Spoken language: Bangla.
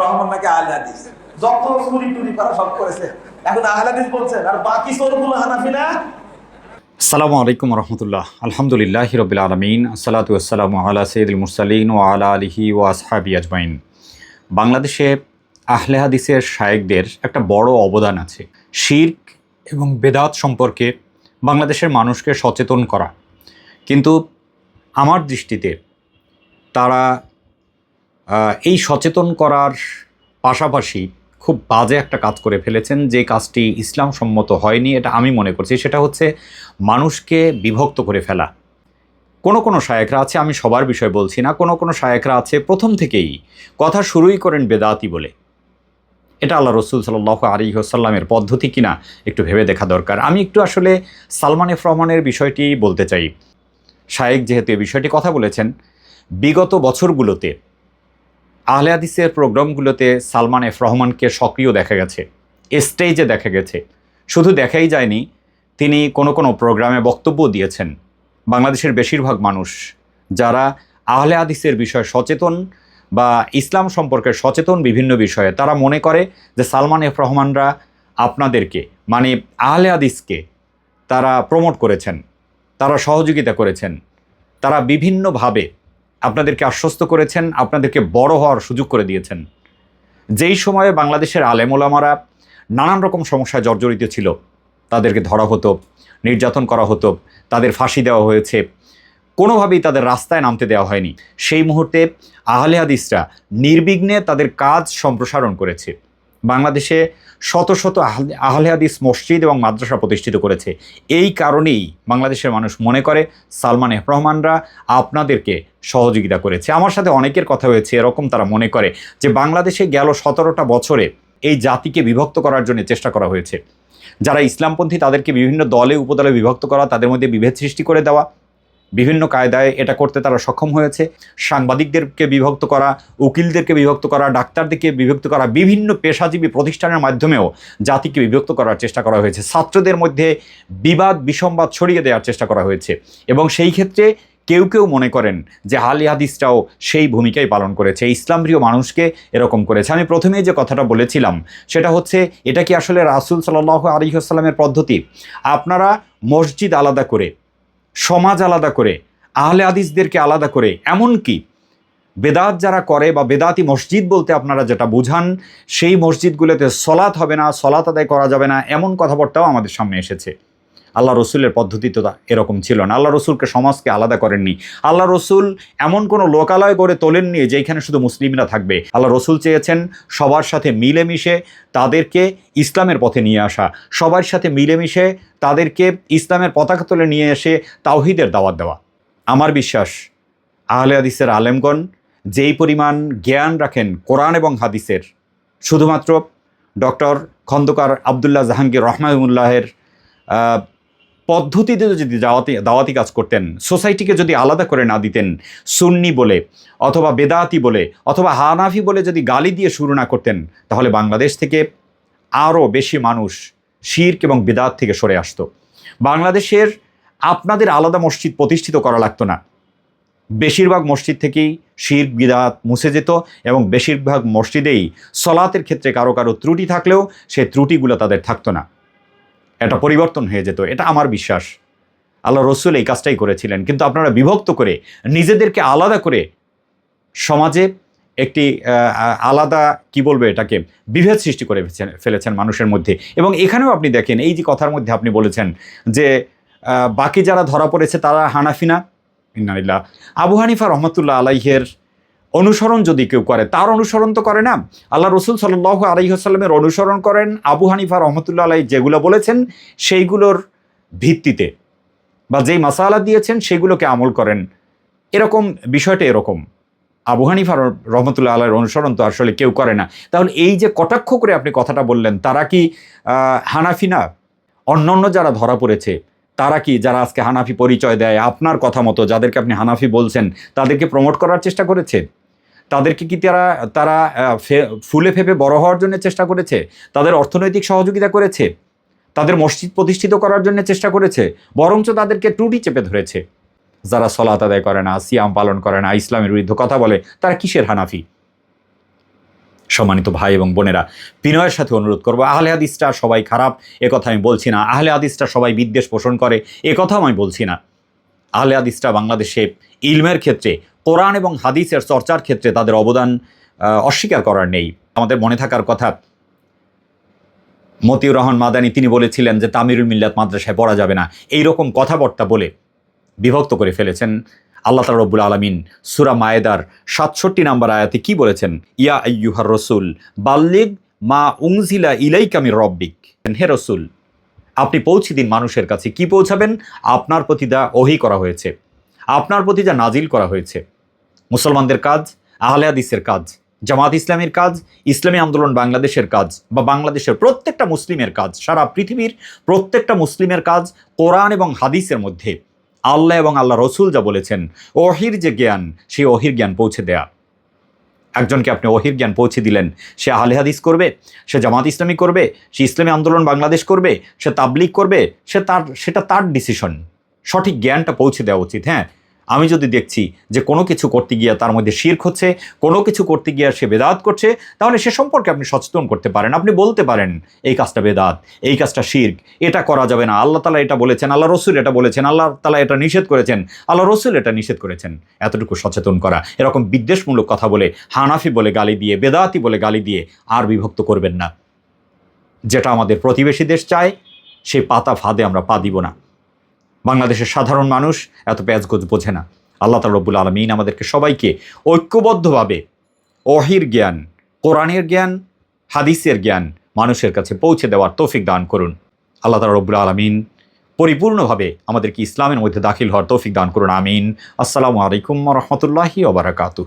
রহমান নাকি যত চুরি টুরি করা সব করেছে। এখন বলছেন, আর বাকি চোরগুলো হানাফি না? আসসালামু আলাইকুম রহমতুল্লাহ আলহামদুলিল্লাহ রবিল আলমিন, আসসালাতু আসসালামু আলা সৈয়দুল মুরসালিন ও আলা আলিহি ও আসহাবি আজমাইন। বাংলাদেশে আহলে হাদিসের শায়েকদের একটা বড় অবদান আছে। শির্ক এবং বেদাত সম্পর্কে বাংলাদেশের মানুষকে সচেতন করা। কিন্তু আমার দৃষ্টিতে তারা এই সচেতন করার পাশাপাশি খুব বাজে একটা কাজ করে ফেলেছেন যে কাজটি ইসলাম সম্মত হয়নি, এটা আমি মনে করছি। সেটা হচ্ছে মানুষকে বিভক্ত করে ফেলা। কোনো কোনো শায়েকরা আছে, আমি সবার বিষয় বলছি না, কোনো কোনো শায়েকরা আছে, প্রথম থেকেই কথা শুরুই করেন বেদাতি বলে। এটা আল্লাহ রসুল সাল্লাহ আলী পদ্ধতি কিনা একটু ভেবে দেখা দরকার। আমি একটু আসলে সালমান এফ রহমানের বিষয়টি বলতে চাই। শায়েক যেহেতু এ বিষয়টি কথা বলেছেন, বিগত বছরগুলোতে আহলে হাদিসের প্রোগ্রামগুলোতে সালমান এফ রহমানকে সক্রিয় দেখা গেছে, স্টেজে দেখা গেছে। শুধু দেখাই যায়নি, তিনি কোনো কোনো প্রোগ্রামে বক্তব্য দিয়েছেন। বাংলাদেশের বেশিরভাগ মানুষ যারা আহলে হাদিসের বিষয়ে সচেতন বা ইসলাম সম্পর্কে সচেতন বিভিন্ন বিষয়ে, তারা মনে করে যে সালমান এফ রহমানরা আপনাদেরকে মানে আহলে হাদিসকে তারা প্রমোট করেছেন, তারা সহযোগিতা করেছেন, তারা বিভিন্নভাবে আপনাদেরকে আশ্বস্ত করেছেন, আপনাদেরকে বড় হওয়ার সুযোগ করে দিয়েছেন। যেই সময়ে বাংলাদেশের আলেমোলামারা নানান রকম সমস্যায় জর্জরিত ছিল, তাদেরকে ধরা হতো, নির্যাতন করা হতো, তাদের ফাঁসি দেওয়া হয়েছে, কোনোভাবেই তাদের রাস্তায় নামতে দেওয়া হয়নি। সেই মুহূর্তে আহলে হাদিসরা নির্বিঘ্নে তাদের কাজ সম্প্রসারণ করেছে। বাংলাদেশে শত শত আহলে- হাদিস মসজিদ এবং মাদ্রাসা প্রতিষ্ঠিত করেছে। এই কারণেই বাংলাদেশের মানুষ মনে করে সালমান রহমানরা আপনাদেরকে সহযোগিতা করেছে। আমার সাথে অনেকের কথা হয়েছে, এরকম তারা মনে করে যে বাংলাদেশে গেল সতেরোটা বছরে এই জাতিকে বিভক্ত করার জন্য চেষ্টা করা হয়েছে। যারা ইসলামপন্থী তাদেরকে বিভিন্ন দলে, উপদলে বিভক্ত করা, তাদের মধ্যে বিভেদ সৃষ্টি করে দেওয়া বিভিন্ন কায়দায় এটা করতে তারা সক্ষম হয়েছে। সাংবাদিকদেরকে বিভক্ত করা, উকিলদেরকে বিভক্ত করা, ডাক্তারদেরকে বিভক্ত করা, বিভিন্ন পেশাজীবী প্রতিষ্ঠানের মাধ্যমেও জাতিকে বিভক্ত করার চেষ্টা করা হয়েছে। ছাত্রদের মধ্যে বিবাদ, বিসম্বাদ ছড়িয়ে দেওয়ার চেষ্টা করা হয়েছে। এবং সেই ক্ষেত্রে কেউ কেউ মনে করেন যে হালি হাদিসটাও সেই ভূমিকাই পালন করেছে। ইসলাম প্রিয় মানুষকে এরকম করেছে। আমি প্রথমেই যে কথাটা বলেছিলাম, সেটা হচ্ছে, এটা কি আসলে রাসুল সাল্লাহ আসসালামের পদ্ধতি? আপনারা মসজিদ আলাদা করে সমাজ আলাদা করে, আহলে আদিসদেরকে আলাদা করে, এমনকি বেদাত যারা করে বা বেদাতি মসজিদ বলতে আপনারা যেটা বুঝান, সেই মসজিদগুলোতে সলাৎ হবে না, সলাৎ আদায় করা যাবে না, এমন কথাবার্তাও আমাদের সামনে এসেছে। আল্লাহ রসুলের পদ্ধতি তো এরকম ছিল না। আল্লাহ রসুলকে সমাজকে আলাদা করেননি। আল্লাহ রসুল এমন কোনো লোকালয় করে তোলেননি যেখানে শুধু মুসলিমরা থাকবে। আল্লাহ রসুল চেয়েছেন সবার সাথে মিলেমিশে তাদেরকে ইসলামের পথে নিয়ে আসা। সবার সাথে মিলেমিশে তাদেরকে ইসলামের পতাকা তুলে নিয়ে এসে তাওহিদের দাওয়াত দেওয়া। আমার বিশ্বাস আহলে হাদিসের আলেমগণ যেই পরিমাণ জ্ঞান রাখেন কোরআন এবং হাদিসের শুধুমাত্র ডক্টর খন্দকার আবদুল্লাহ জাহাঙ্গীর রহমানুল্লাহের আহ, পদ্ধতিতে যদি দাওয়াতি দাওয়াতি কাজ করতেন, সোসাইটিকে যদি আলাদা করে না দিতেন, সুন্নি বলে অথবা বেদাতি বলে অথবা হানাফি বলে যদি গালি দিয়ে শুরু না করতেন, তাহলে বাংলাদেশ থেকে আরও বেশি মানুষ শির্ক এবং বেদাত থেকে সরে আসতো। বাংলাদেশের আপনাদের আলাদা মসজিদ প্রতিষ্ঠিত করা লাগতো না। বেশিরভাগ মসজিদ থেকেই শির বিদাত মুছে যেত এবং বেশিরভাগ মসজিদেই সলাতের ক্ষেত্রে কারও কারও ত্রুটি থাকলেও সে ত্রুটিগুলো তাদের থাকতো না। এটা পরিবর্তন হয়ে যেত, এটা আমার বিশ্বাস। আল্লাহ রসুল এই কাজটাই করেছিলেন, কিন্তু আপনারা বিভক্ত করে নিজেদেরকে আলাদা করে সমাজে একটি আলাদা, কি বলব এটাকে, বিভেদ সৃষ্টি করে ফেলেছেন- মানুষের মধ্যে। এবং এখানেও আপনি দেখেন, এই যে কথার মধ্যে আপনি বলেছেন যে বাকি যারা ধরা পড়েছে তারা হানাফিনা ইন্নালিল্লাহ। আবু হানিফা রহমতুল্লাহ আলাইহের অনুসরণ যদি কেউ করে, তার অনুসরণ তো করে না। আল্লাহ রসুল সাল্লাহ আলাইসাল্লামের অনুসরণ করেন। আবু হানিফা রহমতুল্লাহ আলাই যেগুলো বলেছেন, সেইগুলোর ভিত্তিতে বা যেই মাসালা দিয়েছেন, সেগুলোকে আমল করেন। এরকম, বিষয়টা এরকম। আবু হানিফা রহমতুল্লাহ আল্লাহর অনুসরণ তো আসলে কেউ করে না। তাহলে এই যে কটাক্ষ করে আপনি কথাটা বললেন, তারা কি হানাফি না? অন্যান্য যারা ধরা পড়েছে, তারা কি, যারা আজকে হানাফি পরিচয় দেয়, আপনার কথা মতো, যাদেরকে আপনি হানাফি বলছেন, তাদেরকে প্রমোট করার চেষ্টা করেছে? তাদেরকে কি তারা তারা ফুলে ফেপে বড় হওয়ার জন্য চেষ্টা করেছে? তাদের অর্থনৈতিক সহযোগিতা করেছে? তাদের মসজিদ প্রতিষ্ঠিত করার জন্য চেষ্টা করেছে? বরঞ্চ তাদেরকে টুটি চেপে ধরেছে। যারা সলাত আদায় করে না, সিয়াম পালন করে না, ইসলামের বিরুদ্ধে কথা বলে, তারা কিসের হানাফি? সম্মানিত ভাই এবং বোনেরা, বিনয়ের সাথে অনুরোধ করব, আহলে হাদিসটা সবাই খারাপ কথা আমি বলছি না। আহলে হাদিসটা সবাই বিদ্বেষ পোষণ করে কথাও আমি বলছি না। আহলে হাদিসটা বাংলাদেশে ইলমের ক্ষেত্রে কোরআন এবং হাদিসের চর্চার ক্ষেত্রে তাদের অবদান অস্বীকার করার নেই। আমাদের মনে থাকার কথা, মতিউর রহমান মাদানী তিনি বলেছিলেন যে, তামিরুল মিল্লাত মাদ্রাসায় পড়া যাবে না। এই রকম কথাবার্তা বলে বিভক্ত করে ফেলেছেন আল্লাহ তালা রব্বুল আলমিন। সুরা মায়েদার সাতষট্টি নাম্বার আয়াতে কি বলেছেন? ইয়া আইয়ুহার রসুল, বাল্লিগ মা উংজিলা ইলাইকামির রব্বিক। হে রসুল, আপনি পৌঁছে দিন মানুষের কাছে। কি পৌঁছাবেন? আপনার প্রতি যা ওহি করা হয়েছে, আপনার প্রতি যা নাজিল করা হয়েছে। মুসলমানদের কাজ, আহলে হাদিসের কাজ, জামাত ইসলামের কাজ, ইসলামী আন্দোলন বাংলাদেশের কাজ বা বাংলাদেশের প্রত্যেকটা মুসলিমের কাজ, সারা পৃথিবীর প্রত্যেকটা মুসলিমের কাজ কোরআন এবং হাদিসের মধ্যে আল্লাহ এবং আল্লাহ রসুল যা বলেছেন অহির যে জ্ঞান সেই অহির জ্ঞান পৌঁছে দেয়া। একজনকে আপনি অহির জ্ঞান পৌঁছে দিলেন, সে আহলে হাদিস করবে, সে জামাত ইসলামী করবে, সে ইসলামী আন্দোলন বাংলাদেশ করবে, সে তাবলিগ করবে, সে তার, সেটা তার ডিসিশন সঠিক জ্ঞানটা পৌঁছে দেওয়া উচিত হ্যাঁ। আমি যদি দেখছি যে কোনো কিছু করতে গিয়ে তার মধ্যে শির্ক হচ্ছে, কোনো কিছু করতে গিয়ে সে বেদাত করছে, তাহলে সে সম্পর্কে আপনি সচেতন করতে পারেন। আপনি বলতে পারেন, এই কাজটা বেদাত, এই কাজটা শির্ক, এটা করা যাবে না। আল্লাহ তালা এটা বলেছেন, আল্লাহ রসুল এটা বলেছেন, আল্লাহ তালা এটা নিষেধ করেছেন, আল্লাহ রসুল এটা নিষেধ করেছেন। এতটুকু সচেতন করা। এরকম বিদ্বেষমূলক কথা বলে, হানাফি বলে গালি দিয়ে, বেদাতি বলে গালি দিয়ে আর বিভক্ত করবেন না। যেটা আমাদের প্রতিবেশী দেশ চায় সেই পাতা ফাঁদে আমরা পা দিব না। বাংলাদেশের সাধারণ মানুষ এত প্যাজগোজ বোঝে না। আল্লাহ তালা রব্বুল আলমিন আমাদেরকে সবাইকে ঐক্যবদ্ধভাবে অহির জ্ঞান, কোরআনের জ্ঞান, হাদিসের জ্ঞান মানুষের কাছে পৌঁছে দেওয়ার তৌফিক দান করুন। আল্লাহ তালা রব্বুল আলমিন পরিপূর্ণভাবে আমাদেরকে ইসলামের মধ্যে দাখিল হওয়ার তৌফিক দান করুন। আমিন। আসসালামু আলাইকুম রহমতুল্লাহি ওবরাকাতু